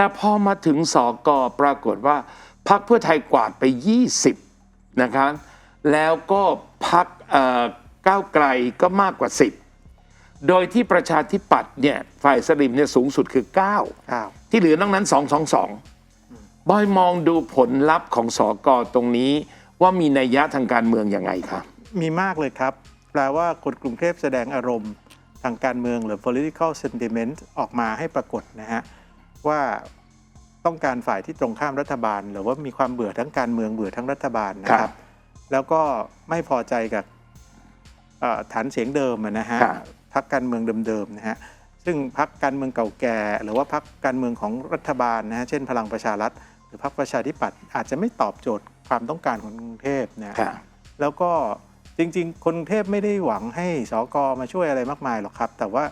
แต่พอมาถึงสอกอปรากฏว่าพักเพื่อไทยกวาดไป 20 นะคะแล้วก็พักก้าวไกลก็มากกว่า 10 โดยที่ประชาธิปัตย์เนี่ยฝ่ายสลิมเนี่ยสูงสุดคือ 9 ที่เหลือนอกนั้น 222 บอยมองดูผลลัพธ์ของสอกอตรงนี้ว่ามีนัยยะทางการเมืองยังไงคะมีมากเลยครับ แปลว่าคนกรุงเทพแสดงอารมณ์ทางการเมืองหรือ political sentiment ออกมาให้ปรากฏนะฮะ ว่าต้องการฝ่ายที่ตรงข้ามรัฐบาล หรือว่ามีความเบื่อทั้งการเมืองเบื่อทั้งรัฐบาลนะคครัรับบแล้วก็ไม่พอใจกับเอ่อฐานเสียงเดิมอะนะฮะครับพักการเมืองเดิมๆนะฮะซึ่งพักการเมืองเก่าแก่ หรือว่าพักการเมืองของรัฐบาลนะฮะเช่นพลังประชารัฐ หรือพักประชาธิปัตย์อาจจะไม่ตอบโจทย์ความต้องการของกรุงเทพนะค่ะแล้วก็จริงๆ คนกรุงเทพไม่ได้หวังให้สอกอมาช่วยอะไรมากมายหรอกครับ แต่ว่า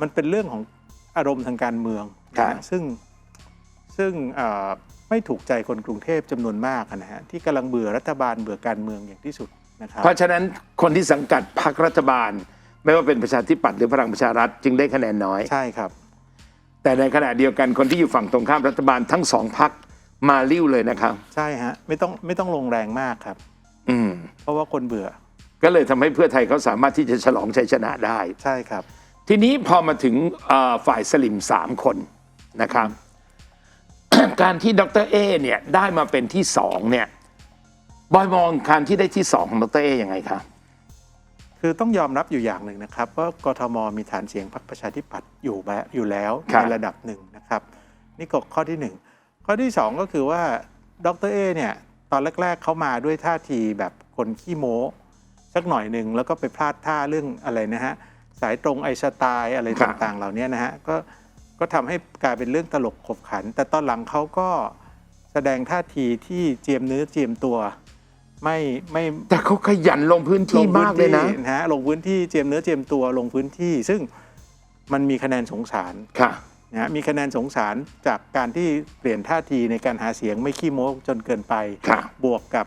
มันเป็นเรื่องของอารมณ์ทางการเมืองครับนะ ซึ่งซึ่งเอ่อไม่ถูกใจคนกรุงเทพจำนวนมากอะนะฮะที่กำลังเบื่อรัฐบาลเบื่อการเมืองอย่างที่สุดนะครับเพราะฉะนั้นคนที่สังกัดพรรครัฐบาล ไม่ว่าเป็นประชาธิปัตย์หรือพลังประชารัฐจึงได้คะแนนน้อยใช่ครับ แต่ในขณะเดียวกันคนที่อยู่ฝั่งตรงข้ามรัฐบาลทั้งสองพรรคมาลิ้วเลยนะครับ ใช่ฮะไม่ต้องไม่ต้องลงแรงมากครับ อืม เพราะว่าคนเบื่อ ก็เลยทำให้เพื่อไทยเขาสามารถที่จะฉลองชัยชนะได้ ใช่ครับ ทีนี้พอมาถึงเอ่อฝ่ายสลิมสามคน นะครับ การที่ดรเอเนี่ยได้มาเป็นที่สองเนี่ยบอยมองการที่ได้ที่สองของดรเอยังไงคะคือต้องยอมรับอยู่อย่างหนึ่งนะครับว่ากทมมีฐานเสียงพรรคประชาธิปัตย์อยู่แบบอยู่แล้วครับในระดับหนึ่งนะครับ นี่ก็ข้อที่หนึ่งข้อที่สองก็คือว่าดรเอเนี่ยตอนแรก ๆเขามาด้วยท่าทีแบบคนขี้โม้สักหน่อยหนึ่งแล้วก็ไปพลาดท่าเรื่องอะไรนะฮะสายตรงไอสไตล์อะไรครับต่างๆ เหล่านี้นะฮะก็ ก็ทำให้กลายเป็นเรื่องตลกขบขัน แต่ตอนหลังเขาก็แสดงท่าทีที่เจียมเนื้อเจียมตัวไม่ไม่แต่เขาขยันลงพื้นที่มากเลยนะงพื้ที่ฮะลงพื้นที่เจียมเนื้อเจียมตัวลงพื้นที่ ซึ่งมันมีคะแนนสงสารค่ะนะฮะมีคะแนนสงสารจากการที่เปลี่ยนท่าทีในการหาเสียงไม่ขี้โม้จนเกินไปค่ะบวกกับ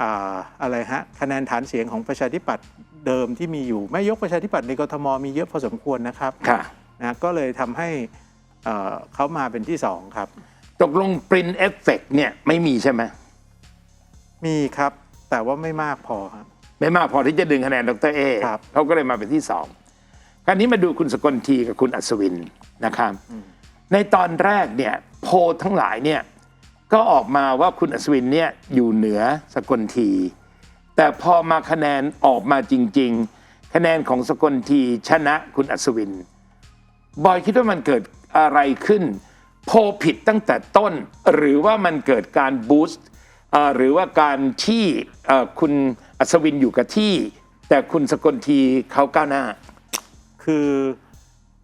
อ่าอะไรฮะคะแนนฐานเสียงของประชาธิปัตย์เดิมที่มีอยู่ไม่ยกประชาธิปัตย์ในกทมมีเยอะพอสมควรนะครับค่ะ นะก็เลยทำให้เอ่อเขามาเป็นที่สองครับ ตกลงปรินเอฟเฟกเนี่ยไม่มีใช่ไหมมีครับแต่ว่าไม่มากพอครับ ไม่มากพอที่จะดึงคะแนนดรเอครับ เขาก็เลยมาเป็นที่สองคราวนี้มาดูคุณสกลทีกับคุณอัศวินนะครับในตอนแรกเนี่ยโพลทั้งหลายเนี่ยก็ออกมาว่าคุณอัศวินเนี่ยอยู่เหนือสกลที แต่พอมาคะแนนออกมาจริง ๆ คะแนนของสกลทีชนะคุณอัศวิน บอยคิดว่ามันเกิดอะไรขึ้น โพลผิดตั้งแต่ต้น หรือว่ามันเกิดการบูสต์เอ่อหรือว่าการที่เอ่อคุณอัศวินอยู่กับที่ แต่คุณสกลทีเขาก้าวหน้า คือ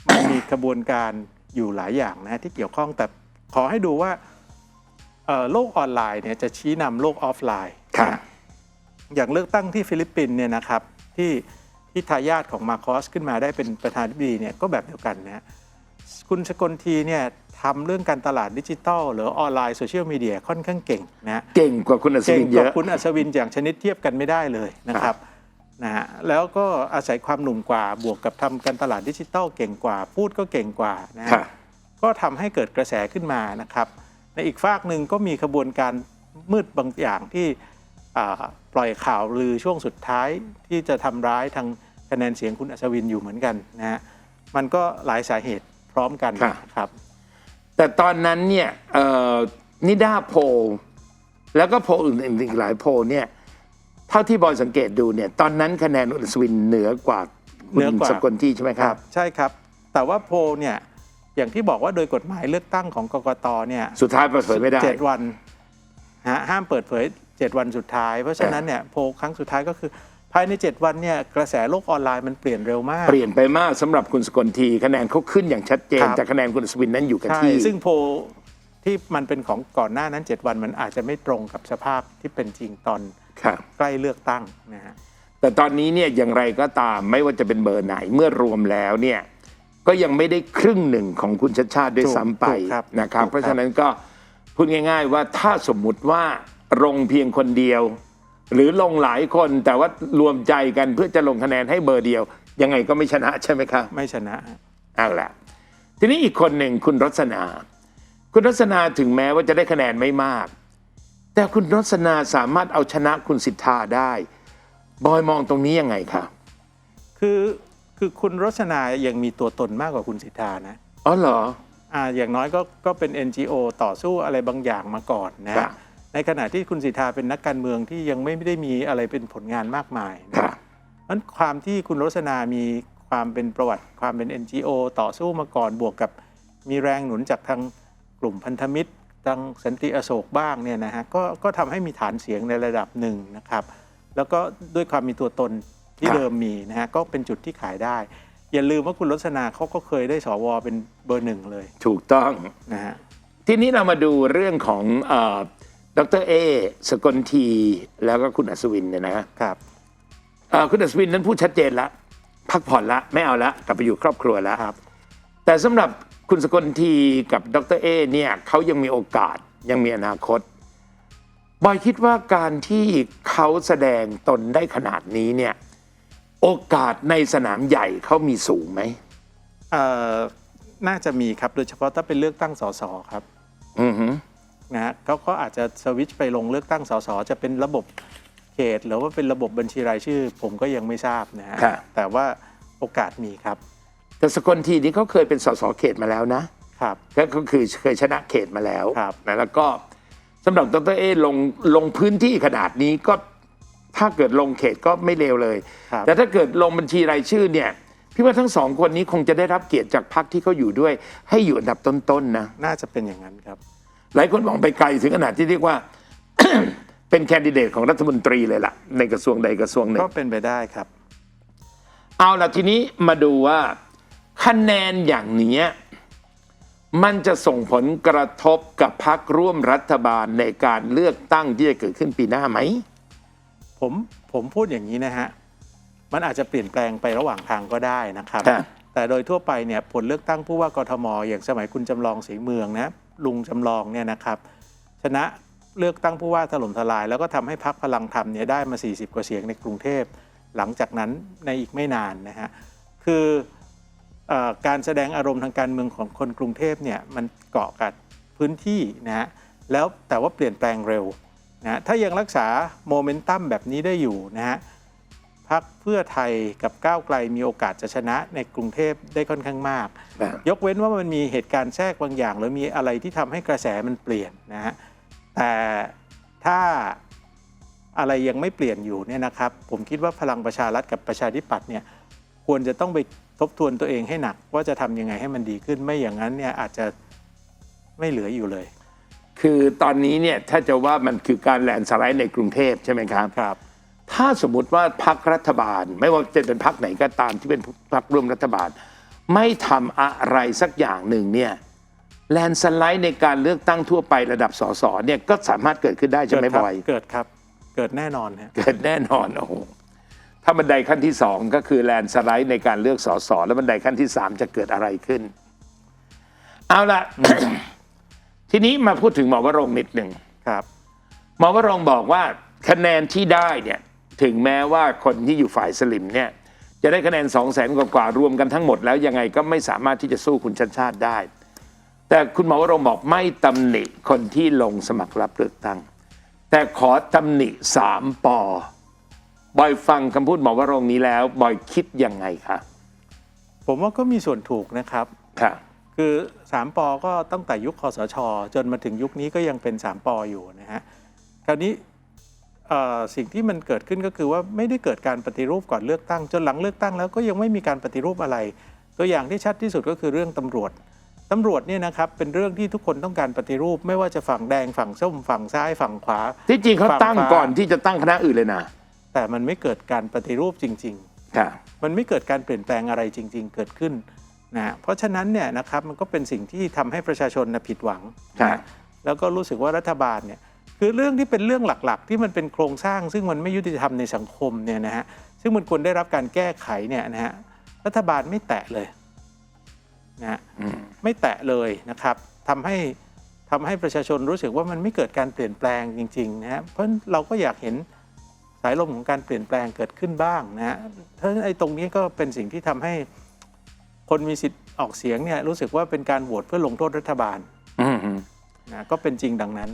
มันมีกระบวนการอยู่หลายอย่างนะฮะที่เกี่ยวข้องแต่ขอให้ดูว่าเอ่อโลกออนไลน์เนี่ยจะชี้นำโลกออฟไลน์ครับนะฮะอย่างเลือกตั้งที่ฟิลิปปินส์เนี่ยนะครับที่ ที่ทายาทของมาคอสขึ้นมาได้เป็นประธานาธิบดีเนี่ยก็แบบเดียวกันนะฮะคุณสกลทีเนี่ยทำเรื่องการตลาดดิจิทัล หรือออนไลน์โซเชียลมีเดียค่อนข้างเก่งนะฮะเก่งกว่าคุณอัศเก่งวินเยกว่าอะคุณอัศวินอย่างชนิดเทียบกันไม่ได้เลยนะครับนะฮะแล้วก็อาศัยความหนุ่มกว่าบวกกับทำการตลาดดิจิทัลเก่งกว่า พูดก็เก่งกว่านะฮะค่ะก็ทำให้เกิดกระแสขึ้นมานะครับในอีกฝากหนึ่งก็มีขบวนการมืดบางอย่างที่อ่าปล่อยข่าวลือช่วงสุดท้ายที่จะทำร้ายทาง คะแนนเสียงคุณอัศวินอยู่เหมือนกันนะฮะมันก็หลายสาเหตุพร้อมกันค่ะนะครับ แต่ตอนนั้นเนี่ยเอ่อนิด้าโพลแล้วก็โพลอื่นๆอีกหลายโพลเนี่ยเท่าที่บอยสังเกตดูเนี่ยตอนนั้นคะแนนคุณอัศวินเหนือกว่าคุเหนืณอกว่า สกลที่ใช่ไหมครับ ใช่ครับ แต่ว่าโพลเนี่ยอย่างที่บอกว่าโดยกฎหมายเลือกตั้งของกกตเนี่ย สุดท้ายเปิดเผยไม่ได้ เจ็ดวันฮะห้ามเปิดเผย7วันสุดท้าย เพราะฉะนั้นเนี่ยโพลครั้งสุดท้ายก็คือภายใน 7 วันเนี่ยกระแสโลกออนไลน์มันเปลี่ยนเร็วมาก เปลี่ยนไปมากสำหรับคุณสกลทีคะแนนเขาขึ้นอย่างชัดเจน ครับ แต่คะแนนคุณอัศวินนั้นอยู่กับใช่ที่ ซึ่งโพลที่มันเป็นของก่อนหน้านั้น 7 วันมันอาจจะไม่ตรงกับสภาพที่เป็นจริงตอนครับ ใกล้เลือกตั้งนะฮะ แต่ตอนนี้เนี่ยอย่างไรก็ตามไม่ว่าจะเป็นเบอร์ไหนเมื่อรวมแล้วเนี่ยก็ยังไม่ได้ครึ่งหนึ่งของคุณชัดชาติด้วยถูกซ้ำไปถูกครับนะครับ ถูกครับ เพราะฉะนั้นก็พูดง่าย ๆ ว่าถ้าสมมุติว่าลงเพียงคนเดียว หรือลงหลายคนแต่ว่ารวมใจกันเพื่อจะลงคะแนนให้เบอร์เดียว ยังไงก็ไม่ชนะใช่ไหมครับไม่ชนะฮะเอาละทีนี้อีกคนหนึ่งคุณรสนา คุณรสนาถึงแม้ว่าจะได้คะแนนไม่มาก แต่คุณรสนาสามารถเอาชนะคุณสิทธาได้ บอยมองตรงนี้ยังไงครับคือคือคุณรสนายังมีตัวตนมากกว่าคุณสิทธานะอ๋อเหรออ่าอย่างน้อยก็ก็เป็น NGO ต่อสู้อะไรบางอย่างมาก่อนนะ ครัฮะบ ในขณะที่คุณสิทธาเป็นนักการเมืองที่ยังไม่ได้มีอะไรเป็นผลงานมากมายนะครับนั้นความที่คุณรสนามีความเป็นประวัติความเป็น NGO ต่อสู้มาก่อนบวกกับมีแรงหนุนจากทางกลุ่มพันธมิตรทางสันติอโศกบ้างเนี่ยนะฮะก็ก็ทำให้มีฐานเสียงในระดับหนึ่งนะครับ แล้วก็ด้วยความมีตัวตนที่ครับเดิมมีนะฮะก็เป็นจุดที่ขายได้ อย่าลืมว่าคุณรสนาเขาก็เคยได้สวเป็นเบอร์หนึ่งเลยถูกต้องนะฮะทีนี้เรามาดูเรื่องของเอ่อ ดรเอสกลทีแล้วก็คุณอัศวินเนี่ยนะครับเอ่อคุณอัศวินนั้นพูดชัดเจนละพักผ่อนละไม่เอาละกลับไปอยู่ครอบครัวแล้วครับ แต่สำหรับคุณสกลทีกับดรเอเนี่ยเขายังมีโอกาสยังมีอนาคตบอยคิดว่าการที่เขาแสดงตนได้ขนาดนี้เนี่ยโอกาสในสนามใหญ่เขามีสูงไหมเอ่อน่าจะมีครับโดยเฉพาะถ้าเป็นเลือกตั้งสสครับ อือหือ นะฮะเขาก็อาจจะสวิตช์ไปลงเลือกตั้งสสจะเป็นระบบเขตหรือว่าเป็นระบบบัญชีรายชื่อ ผมก็ยังไม่ทราบนะฮะครับแต่ว่าโอกาสมีครับแต่สกลทีนี้เขาเคยเป็นสสเขตมาแล้วนะ ครับก็ก็คือเคยชนะเขตมาแล้วครับ นะแล้วก็สำหรับดรเอลงลงพื้นที่ขนาดนี้ก็ถ้าเกิดลงเขตก็ไม่เลวเลย ครับ แต่ถ้าเกิดลงบัญชีรายชื่อเนี่ยพี่ว่าทั้งสองคนนี้คงจะได้รับเกียรติจากพรรคที่เขาอยู่ด้วย ให้อยู่อันดับต้นๆนะ น่าจะเป็นอย่างนั้นครับ หลายคนมองไปไกลถึงขนาดที่เรียกว่า เป็นแคนดิเดตของรัฐมนตรีเลยล่ะ ในกระทรวงใดกระทรวงหนึ่ง ก็เป็นไปได้ครับ เอาละทีนี้มาดูว่าคะแนนอย่างเนี้ยมันจะส่งผลกระทบกับพักร่วมรัฐบาลในการเลือกตั้งที่จะเกิดขึ้นปีหน้าไหม ผมผมพูดอย่างนี้นะฮะ มันอาจจะเปลี่ยนแปลงไประหว่างทางก็ได้นะครับครับแต่โดยทั่วไปเนี่ยผลเลือกตั้งผู้ว่ากทม อย่างสมัยคุณจำลองศรีเมืองนะ ลุงจำลองเนี่ยนะครับชนะเลือกตั้งผู้ว่าถล่มทลาย แล้วก็ทำให้พักพลังธรรมเนี่ยได้มา 40 กว่าเสียงในกรุงเทพ หลังจากนั้นในอีกไม่นานนะฮะคืออการแสดงอารมณ์ทางการเมืองของคนกรุงเทพเนี่ยมันเกาะกับพื้นที่นะฮะแล้วแต่ว่าเปลี่ยนแปลงเร็วนะฮะถ้ายังรักษาโมเมนตัมแบบนี้ได้อยู่นะฮะ พักเพื่อไทยกับก้าวไกลมีโอกาสจะชนะในกรุงเทพได้ค่อนข้างมาก ยกเว้นว่ามันมีเหตุการณ์แทรกบางอย่าง หรือมีอะไรที่ทำให้กระแสมันเปลี่ยนนะฮะแต่ถ้าอะไรยังไม่เปลี่ยนอยู่เนี่ยนะครับ ผมคิดว่าพลังประชารัฐกับประชาธิปัตย์เนี่ยควรจะต้องไปทบทวนตัวเองให้หนัก ว่าจะทำยังไงให้มันดีขึ้นไม่อย่างนั้นเนี่ยอาจจะไม่เหลืออยู่เลย คือตอนนี้เนี่ยถ้าจะว่ามันคือการแลนด์สไลด์ในกรุงเทพใช่ไหมครับครับ ถ้าสมมติว่าพักรัฐบาล ไม่ว่าจะเป็นพักไหนก็ตามที่เป็นพักร่วมรัฐบาล ไม่ทำอะไรสักอย่างหนึ่งเนี่ยแลนด์สไลด์ในการเลือกตั้งทั่วไประดับสสเนี่ยก็สามารถเกิดขึ้นได้ใช่ไหมเกิดครับบอยเกิดครับ เกิดแน่นอนฮะเกิดแน่นอนโอ้โหถ้าบันไดขั้นที่สองก็คือแลนด์สไลด์ในการเลือกสสแล้วบันไดขั้นที่สามจะเกิดอะไรขึ้น เอาละทีนี้มาพูดถึงหมอวรงค์นิดหนึ่งครับหมอวรงค์บอกว่าคะแนนที่ได้เนี่ย ถึงแม้ว่าคนที่อยู่ฝ่ายสลิมเนี่ยจะได้คะแนนสองแสนกว่าๆรวมกันทั้งหมดแล้วยังไงก็ไม่สามารถที่จะสู้คุณชัดชาติได้ แต่คุณหมอวรงค์บอกไม่ตำหนิคนที่ลงสมัครรับเลือกตั้ง แต่ขอตำหนิสามปอบอยฟังคำพูดหมอวรงค์นี้แล้วบอยคิดยังไงคะผมว่าก็มีส่วนถูกนะครับค่ะคือ3ปอก็ตั้งแต่ยุคคอสช จนมาถึงยุคนี้ก็ยังเป็น3ปออยู่นะฮะคราวนี้เอ่อ สิ่งที่มันเกิดขึ้นก็คือว่าไม่ได้เกิดการปฏิรูปก่อนเลือกตั้ง จนหลังเลือกตั้งแล้วก็ยังไม่มีการปฏิรูปอะไร ตัวอย่างที่ชัดที่สุดก็คือเรื่องตำรวจตำรวจเนี่ยนะครับเป็นเรื่องที่ทุกคนต้องการปฏิรูป ไม่ว่าจะฝั่งแดงฝั่งส้มฝั่งซ้ายฝั่งขวา ที่จริงเขาตั้งฝั่งฟ้าก่อนที่จะตั้งคณะอื่นเลยนะ แต่มันไม่เกิดการปฏิรูปจริงๆครับมันไม่เกิดการเปลี่ยนแปลงอะไรจริง ๆ เกิดขึ้นนะฮะเพราะฉะนั้นเนี่ยนะครับมันก็เป็นสิ่งที่ทำให้ประชาชนนะผิดหวังครับนะแล้วก็รู้สึกว่ารัฐบาลเนี่ย คือเรื่องที่เป็นเรื่องหลักๆ ที่มันเป็นโครงสร้าง ซึ่งมันไม่ยุติธรรมในสังคมเนี่ยนะฮะซึ่งมันควรได้รับการแก้ไขเนี่ยนะฮะรัฐบาลไม่แตะเลยนะฮะอืมไม่แตะเลยนะครับทำให้ทำให้ประชาชนรู้สึกว่ามันไม่เกิดการเปลี่ยนแปลงจริงๆนะฮะเพราะเราก็อยากเห็นสายลมของการเปลี่ยนแปลงเกิดขึ้นบ้างนะฮะเพราะฉะนั้นไอ้ตรงนี้ก็เป็นสิ่งที่ทำให้คนมีสิทธิ์ออกเสียงเนี่ยรู้สึกว่าเป็นการโหวตเพื่อลงโทษรัฐบาลอืมอืมนะก็เป็นจริงดังนั้น